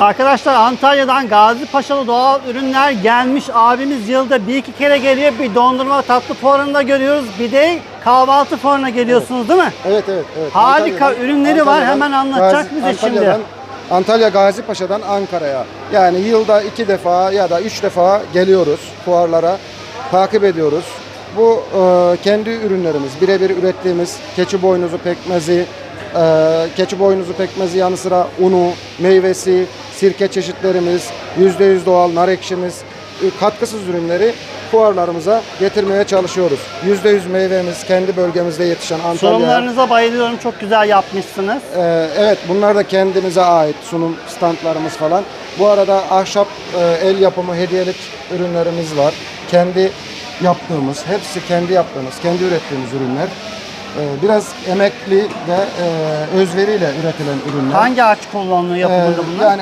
Arkadaşlar Antalya'dan Gazi Paşalı doğal ürünler gelmiş. Abimiz yılda bir iki kere geliyor. Bir dondurma tatlı fuarında görüyoruz. Bir de kahvaltı fuarına geliyorsunuz değil mi? Evet evet. evet. Harika Antalya'dan- ürünleri var. Antalya'dan Hemen anlatacak bize şimdi. Antalya'dan- Antalya Gazi Paşa'dan Ankara'ya. Yani yılda iki defa ya da üç defa geliyoruz fuarlara. Takip ediyoruz. Bu e, kendi ürünlerimiz, birebir ürettiğimiz keçi boynuzu pekmezi, e, keçi boynuzu pekmezi yanı sıra unu, meyvesi, sirke çeşitlerimiz, %100 doğal nar ekşimiz, e, katkısız ürünleri fuarlarımıza getirmeye çalışıyoruz. %100 meyvemiz kendi bölgemizde yetişen Antalya. Sunumlarınıza bayılıyorum. Çok güzel yapmışsınız. Ee, evet bunlar da kendimize ait sunum standlarımız falan. Bu arada ahşap e, el yapımı hediyelik ürünlerimiz var. Kendi yaptığımız, hepsi kendi yaptığımız, kendi ürettiğimiz ürünler. Ee, biraz emekli ve e, özveriyle üretilen ürünler. Hangi ağaç kullanılıyor yapımında Ee, bunlar? yani